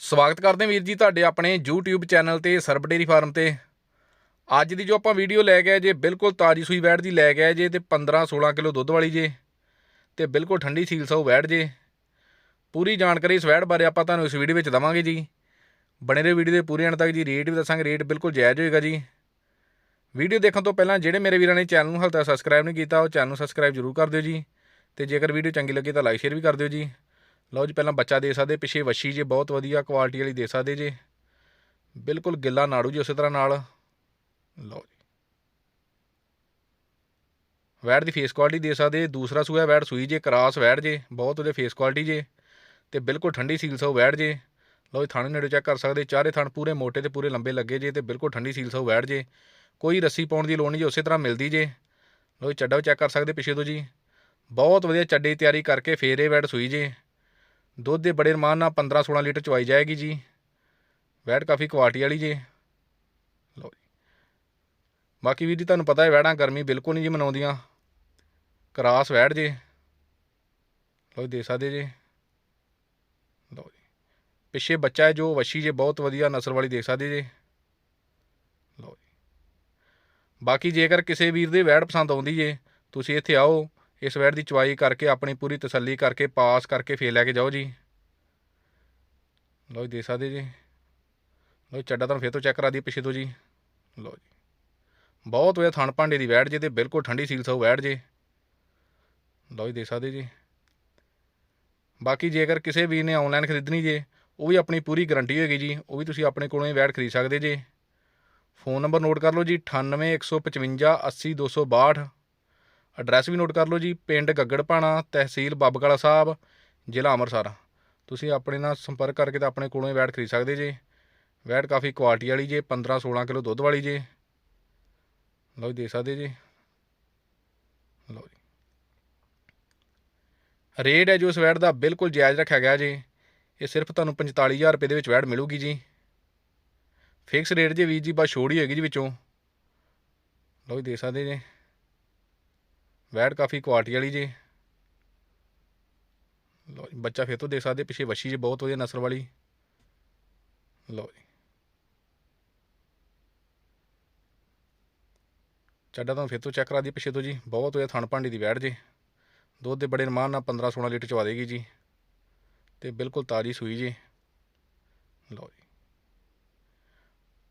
ਸਵਾਗਤ ਕਰਦੇ ਹਾਂ ਵੀਰ ਜੀ ਤੁਹਾਡੇ ਆਪਣੇ YouTube ਚੈਨਲ ਤੇ ਸਰਬ ਡੇਰੀ ਫਾਰਮ ਤੇ। ਅੱਜ ਦੀ ਜੋ ਆਪਾਂ ਵੀਡੀਓ ਲੈ ਕੇ ਆਏ ਜੇ, ਬਿਲਕੁਲ ਤਾਜੀ ਸੂਈ ਵੈੜ ਦੀ ਲੈ ਕੇ ਆਏ ਜੇ ਤੇ 15 16 ਕਿਲੋ ਦੁੱਧ ਵਾਲੀ ਜੇ ਤੇ ਬਿਲਕੁਲ ਠੰਡੀ ਸੀਲ ਸੌ ਵੈੜ ਜੇ। ਪੂਰੀ ਜਾਣਕਾਰੀ ਇਸ ਵੈੜ ਬਾਰੇ ਆਪਾਂ ਤੁਹਾਨੂੰ ਇਸ ਵੀਡੀਓ ਵਿੱਚ ਦਵਾਂਗੇ ਜੀ। ਬਣੇ ਰਹੋ ਵੀਡੀਓ ਦੇ ਪੂਰੇ ਅੰਤ ਤੱਕ ਜੀ, ਰੇਟ ਵੀ ਦੱਸਾਂਗੇ, ਰੇਟ ਬਿਲਕੁਲ ਜਾਇਜ਼ ਹੋਏਗਾ ਜੀ। ਵੀਡੀਓ ਦੇਖਣ ਤੋਂ ਪਹਿਲਾਂ ਜਿਹੜੇ ਮੇਰੇ ਵੀਰਾਂ ਨੇ ਚੈਨਲ ਨੂੰ ਹਾਲੇ ਤੱਕ ਸਬਸਕ੍ਰਾਈਬ ਨਹੀਂ ਕੀਤਾ, ਉਹ ਚੈਨਲ ਨੂੰ ਸਬਸਕ੍ਰਾਈਬ ਜ਼ਰੂਰ ਕਰ ਦਿਓ ਜੀ ਤੇ ਜੇਕਰ ਵੀਡੀਓ ਚੰਗੀ ਲੱਗੇ ਤਾਂ ਲਾਈਕ ਸ਼ੇਅਰ ਵੀ ਕਰ ਦਿਓ ਜੀ। ਲਓ ਜੀ, ਪਹਿਲਾਂ ਬੱਚਾ ਦੇ ਸਕਦੇ, ਪਿੱਛੇ ਵੱਛੀ ਜੇ ਬਹੁਤ ਵਧੀਆ ਕੁਆਲਿਟੀ ਵਾਲੀ ਦੇ ਸਕਦੇ ਜੇ। ਬਿਲਕੁਲ ਗਿੱਲਾ ਨਾੜੂ ਜੀ ਉਸੇ ਤਰ੍ਹਾਂ ਨਾਲ। ਲਓ ਜੀ। ਵੈੜ ਦੀ ਫੇਸ ਕੁਆਲਿਟੀ ਦੇ ਸਕਦੇ, ਦੂਸਰਾ ਸੂਆ ਵੈੜ ਸੂਈ ਜੇ, ਕਰਾਸ ਵੈੜ ਜੇ, ਬਹੁਤ ਉਹਦੇ ਫੇਸ ਕੁਆਲਿਟੀ ਜੇ। ਤੇ ਬਿਲਕੁਲ ਠੰਡੀ ਸੀਲ ਸੋ ਵੈੜ ਜੇ। ਲਓ ਜੀ, ਥਾਣੇ ਨੇੜੇ ਚੈੱਕ ਕਰ ਸਕਦੇ, ਚਾਰੇ ਥਣ ਪੂਰੇ ਮੋਟੇ ਤੇ ਪੂਰੇ ਲੰਬੇ ਲੱਗੇ ਜੇ ਤੇ ਬਿਲਕੁਲ ਠੰਡੀ ਸੀਲ ਸੋ ਵੈੜ ਜੇ। ਕੋਈ ਰੱਸੀ ਪਾਉਣ ਦੀ ਲੋੜ ਨਹੀਂ ਜੇ, ਉਸੇ ਤਰ੍ਹਾਂ ਮਿਲਦੀ ਜੇ। ਲਓ ਜੀ, ਚੱਡਾ ਚੈੱਕ ਕਰ ਸਕਦੇ ਪਿੱਛੇ ਤੋਂ ਜੀ। ਬਹੁਤ ਵਧੀਆ ਚੱਡੇ ਦੀ ਤਿਆਰੀ ਕਰਕੇ ਫੇਰ ਇਹ ਵੈੜ ਸੂਈ ਜੇ। ਦੁੱਧ ਦੇ ਬੜੇ ਰਮਾਨ ਨਾਲ 15 16 ਲੀਟਰ ਚਵਾਈ ਜਾਏਗੀ ਜੀ। ਵੈੜ ਕਾਫੀ ਕੁਆਲਿਟੀ ਵਾਲੀ ਜੇ। ਲਓ ਜੀ। ਬਾਕੀ ਵੀਰ ਜੀ, ਤੁਹਾਨੂੰ ਪਤਾ ਹੈ ਵੈੜਾਂ ਗਰਮੀ ਬਿਲਕੁਲ ਨਹੀਂ ਜੀ ਮਨਾਉਂਦੀਆਂ। ਕਰਾਸ ਵੈੜ ਜੇ। ਲਓ ਜੀ, ਦੇ ਸਕਦੇ ਜੇ। ਲਓ ਜੀ। ਪਿੱਛੇ ਬੱਚਾ ਹੈ ਜੋ ਵੱਛੀ ਜੇ, ਬਹੁਤ ਵਧੀਆ ਨਸਲ ਵਾਲੀ ਦੇਖ ਸਕਦੇ ਜੇ। ਲਓ ਜੀ। ਬਾਕੀ ਜੇਕਰ ਕਿਸੇ ਵੀਰ ਦੇ ਵੈੜ ਪਸੰਦ ਆਉਂਦੀ ਜੇ, ਤੁਸੀਂ ਇੱਥੇ ਆਓ। ਇਸ ਵੈਟ ਦੀ ਚੁਆਈ ਕਰਕੇ, ਆਪਣੀ ਪੂਰੀ ਤਸੱਲੀ ਕਰਕੇ, ਪਾਸ ਕਰਕੇ ਫੇਰ ਲੈ ਕੇ ਜਾਓ ਜੀ। ਲਓ ਜੀ, ਦੇ ਸਕਦੇ ਜੀ। ਲਓ ਜੀ, ਚੱਡਾ ਤੁਹਾਨੂੰ ਫੇਰ ਤੋਂ ਚੈੱਕ ਕਰਾ ਦਈਏ ਪਿੱਛੇ ਤੋਂ ਜੀ। ਲਓ ਜੀ। ਬਹੁਤ ਵਧੀਆ ਥਣ ਭਾਂਡੇ ਦੀ ਵੈੜ ਜੇ ਤੇ ਬਿਲਕੁਲ ਠੰਡੀ ਸੀਲ ਸੋ ਵੈੜ ਜੇ। ਲਓ ਜੀ, ਦੇ ਸਕਦੇ ਜੀ। ਬਾਕੀ ਜੇਕਰ ਕਿਸੇ ਵੀ ਨੇ ਆਨਲਾਈਨ ਖਰੀਦਣੀ ਜੇ, ਉਹ ਵੀ ਆਪਣੀ ਪੂਰੀ ਗਾਰੰਟੀ ਹੋਏਗੀ ਜੀ। ਉਹ ਵੀ ਤੁਸੀਂ ਆਪਣੇ ਕੋਲੋਂ ਹੀ ਵੈਟ ਖਰੀਦ ਸਕਦੇ ਜੇ। ਫੋਨ ਨੰਬਰ ਨੋਟ ਕਰ ਲਓ ਜੀ 98155 80262 ਐਡਰੈਸ ਵੀ ਨੋਟ ਕਰ ਲਓ ਜੀ, ਪਿੰਡ ਗੱਗੜਪਾਣਾ ਤਹਿਸੀਲ ਬਾਬਕਾਲਾ ਸਾਹਿਬ, ਜ਼ਿਲ੍ਹਾ ਅੰਮ੍ਰਿਤਸਰ। ਤੁਸੀਂ ਆਪਣੇ ਨਾਲ ਸੰਪਰਕ ਕਰਕੇ ਤਾਂ ਆਪਣੇ ਕੋਲੋਂ ਹੀ ਵੈਟ ਖਰੀਦ ਸਕਦੇ ਜੇ। ਵੈਟ ਕਾਫੀ ਕੁਆਲਿਟੀ ਵਾਲੀ ਜੇ 15 16 ਕਿਲੋ ਦੁੱਧ ਵਾਲੀ ਜੇ। ਲਓ ਜੀ, ਦੇ ਸਕਦੇ ਜੀ। ਲਓ ਜੀ। ਰੇਟ ਹੈ ਜੋ ਇਸ ਵੈਟ ਦਾ ਬਿਲਕੁਲ ਜਾਇਜ਼ ਰੱਖਿਆ ਗਿਆ ਜੀ। ਇਹ ਸਿਰਫ ਤੁਹਾਨੂੰ 45000 ਰੁਪਏ ਦੇ ਵਿੱਚ ਵੈਟ ਮਿਲੂਗੀ ਜੀ। ਫਿਕਸ ਰੇਟ ਜੇ ਵੀਰ ਜੀ, ਬਸ ਛੋੜ ਹੀ ਹੋਏਗੀ ਜੀ ਵਿੱਚੋਂ। ਲਓ ਜੀ, ਦੇ ਸਕਦੇ ਜੀ। ਵੈੜ ਕਾਫੀ ਕੁਆਲਿਟੀ ਵਾਲੀ ਜੀ। ਲਓ ਜੀ, ਬੱਚਾ ਫੇਰ ਤੋਂ ਦੇਖ ਸਕਦੇ, ਪਿੱਛੇ ਵੱਛੀ ਜੀ ਬਹੁਤ ਵਧੀਆ ਨਸਲ ਵਾਲੀ। ਲਓ ਜੀ। ਚੱਡਾ ਤਾਂ ਫੇਰ ਤੋਂ ਚੈੱਕ ਕਰਾ ਦੀ ਪਿੱਛੇ ਤੋਂ ਜੀ। ਬਹੁਤ ਵਧੀਆ ਥਣ ਭਾਂਡੀ ਦੀ ਵੈੜ ਜੀ। ਦੁੱਧ ਦੇ ਬੜੇ ਰਮਾਨ ਨਾਲ 15 16 ਲੀਟਰ ਚਵਾ ਦੇਗੀ ਜੀ। ਤੇ ਬਿਲਕੁਲ ਤਾਜੀ ਸੂਈ ਜੀ। ਲਓ ਜੀ।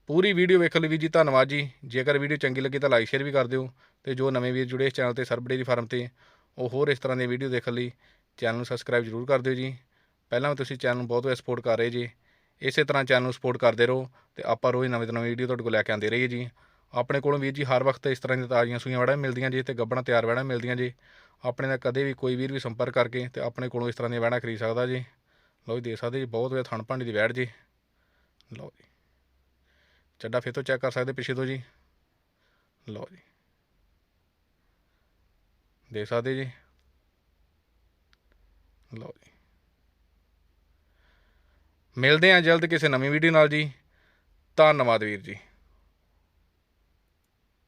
ਪੂਰੀ ਵੀਡੀਓ ਵੇਖਣ ਲਈ ਵੀ ਜੀ ਧੰਨਵਾਦ ਜੀ। ਜੇਕਰ ਵੀਡੀਓ ਚੰਗੀ ਲੱਗੀ ਤਾਂ ਲਾਈਕ ਸ਼ੇਅਰ ਵੀ ਕਰ ਦਿਓ ਤੇ ਜੋ ਨਵੇਂ ਵੀਰ ਜੁੜੇ ਇਸ ਚੈਨਲ ਤੇ ਸਰਬਡੇਰੀ ਫਾਰਮ ਤੇ, ਉਹ ਹੋਰ ਇਸ ਤਰ੍ਹਾਂ ਦੀਆਂ ਵੀਡੀਓ ਦੇਖਣ ਲਈ ਚੈਨਲ ਨੂੰ ਸਬਸਕ੍ਰਾਈਬ ਜ਼ਰੂਰ ਕਰ ਦਿਓ ਜੀ। ਪਹਿਲਾਂ ਵੀ ਤੁਸੀਂ ਚੈਨਲ ਨੂੰ ਬਹੁਤ ਵਧੀਆ ਸਪੋਰਟ ਕਰ ਰਹੇ ਜੀ, ਇਸੇ ਤਰ੍ਹਾਂ ਚੈਨਲ ਨੂੰ ਸਪੋਰਟ ਕਰਦੇ ਰਹੋ ਤੇ ਆਪਾਂ ਰੋਜ਼ ਨਵੇਂ ਤੋਂ ਨਵੇਂ ਵੀਡੀਓ ਤੁਹਾਡੇ ਕੋਲ ਲੈ ਕੇ ਆਉਂਦੇ ਰਹੀਏ ਜੀ। ਆਪਣੇ ਕੋਲੋਂ ਵੀਰ ਜੀ ਹਰ ਵਕਤ ਇਸ ਤਰ੍ਹਾਂ ਦੀਆਂ ਤਾਜ਼ੀਆਂ ਸੂਈਆਂ ਵੜਾਂ ਮਿਲਦੀਆਂ ਜੀ ਤੇ ਗੱਬਣਾ ਤਿਆਰ ਵੜਾਂ ਮਿਲਦੀਆਂ ਜੀ। ਆਪਣੇ ਨਾਲ ਕਦੇ ਵੀ ਕੋਈ ਵੀਰ ਵੀ ਸੰਪਰਕ ਕਰਕੇ ਤੇ ਆਪਣੇ ਕੋਲੋਂ ਇਸ ਤਰ੍ਹਾਂ ਦੀਆਂ ਵੜਾਂ ਖਰੀਦ ਸਕਦਾ ਜੀ। ਲਓ ਜੀ ਦੇ ਸਕਦੇ ਜੀ, ਬਹੁਤ ਵਧੀਆ ਥਣ ਭਾਂਡੀ ਦੀ ਵੈੜ ਜੀ। ਲਓ ਜੀ। ਚੱਡਾ ਫਿਰ ਤੋਂ ਚੈੱਕ ਕਰ ਸਕਦੇ ਪਿੱਛੇ ਤੋਂ ਜੀ। ਲਓ ਜੀ। ਦੇਖ ਸਕਦੇ ਜੀ। ਲਓ ਜੀ। ਮਿਲਦੇ ਹਾਂ ਜਲਦ ਕਿਸੇ ਨਵੀਂ ਵੀਡੀਓ ਨਾਲ ਜੀ। ਧੰਨਵਾਦ ਵੀਰ ਜੀ।